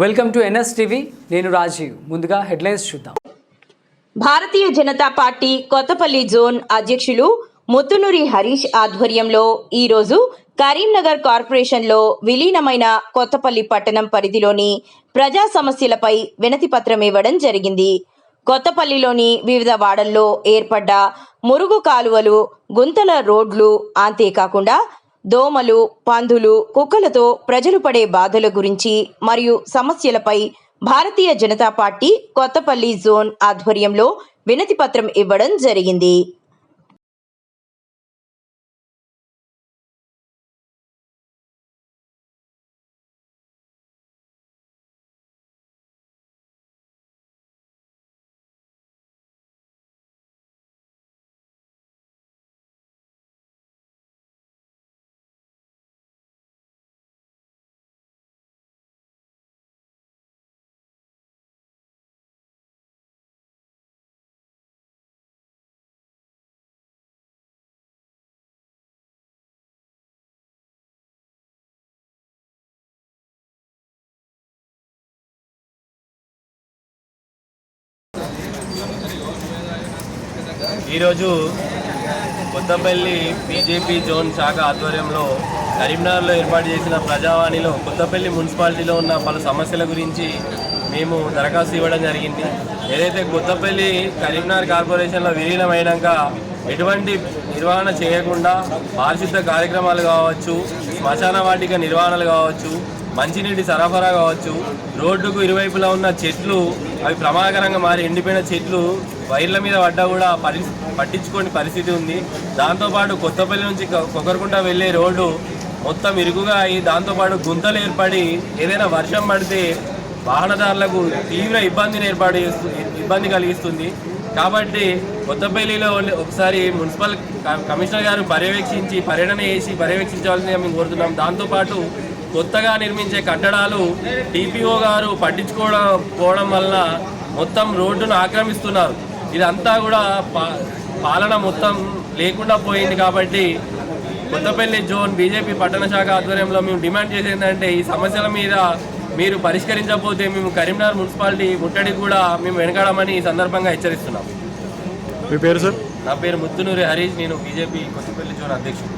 Welcome to NS TV. నేను రాజీవ్. ముందుగా headlines చూద్దాం. భారతీయ జనతా పార్టీ కొత్తపల్లి జోన్ అధ్యక్షులు ముత్తునూరి హరీష్ ఆధ్వర్యంలో ఈరోజు కరీంనగర్ కార్పొరేషన్లో విలీనమైన కొత్తపల్లి పట్టణం పరిధిలోని ప్రజా సమస్యలపై వినతి పత్రం ఇవ్వడం జరిగింది. కొత్తపల్లిలోని వివిధ వాడల్లో ఏర్పడ్డ మురుగు కాలువలు గుంతల రోడ్లు అంతేకాకుండా దోమలు పందులు కుక్కలతో ప్రజలు పడే బాధల గురించి మరియు సమస్యలపై భారతీయ జనతా పార్టీ కొత్తపల్లి జోన్ ఆధ్వర్యంలో వినతిపత్రం ఇవ్వడం జరిగింది. ఈరోజు కొత్తపల్లి బీజేపీ జోన్ శాఖ ఆధ్వర్యంలో కరీంనగర్లో ఏర్పాటు చేసిన ప్రజావాణిలో కొత్తపల్లి మున్సిపాలిటీలో ఉన్న పలు సమస్యల గురించి మేము దరఖాస్తు ఇవ్వడం జరిగింది. ఏదైతే కొత్తపల్లి కరీంనగర్ కార్పొరేషన్లో విలీనమైనాక ఎటువంటి నిర్వహణ చేయకుండా పారిశుద్ధ కార్యక్రమాలు కావచ్చు శ్మశాన వాటిక నిర్వహణలు కావచ్చు మంచినీటి సరఫరా కావచ్చు రోడ్డుకు ఇరువైపులా ఉన్న చెట్లు అవి ప్రమాదకరంగా మారి ఎండిపోయిన చెట్లు వైర్ల మీద పడ్డా కూడా పరి పట్టించుకోని పరిస్థితి ఉంది. దాంతోపాటు కొత్తపల్లి నుంచి కొకరకుంట వెళ్ళే రోడ్డు మొత్తం ఇరుకుగా అయి దాంతోపాటు గుంతలు ఏర్పడి ఏదైనా వర్షం పడితే వాహనదారులకు తీవ్ర ఇబ్బందిని ఏర్పాటు చేస్తు ఇబ్బంది కలిగిస్తుంది. కాబట్టి కొత్తపల్లిలో ఒకసారి మున్సిపల్ కమిషనర్ గారు పర్యవేక్షించి పర్యటన చేసి పర్యవేక్షించాల్సిందిగా మేము కోరుతున్నాం. దాంతోపాటు కొత్తగా నిర్మించే కట్టడాలు టీపీఓ గారు పట్టించుకోవడం పోవడం వల్ల మొత్తం రోడ్డును ఆక్రమిస్తున్నారు. ఇదంతా కూడా పాలన మొత్తం లేకుండా పోయింది కాబట్టి కొత్తపల్లి జోన్ బీజేపీ పట్టణ శాఖ ఆధ్వర్యంలో మేము డిమాండ్ చేసేది ఏంటంటే ఈ సమస్యల మీద మీరు పరిష్కరించకపోతే మేము కరీంనగర్ మున్సిపాలిటీ ముట్టడికి కూడా మేము వెనకాడమని ఈ సందర్భంగా హెచ్చరిస్తున్నాం. మీ పేరు సార్? నా పేరు ముత్తునూరి హరీష్ నేను బీజేపీ కొత్తపల్లి జోన్ అధ్యక్షుడు.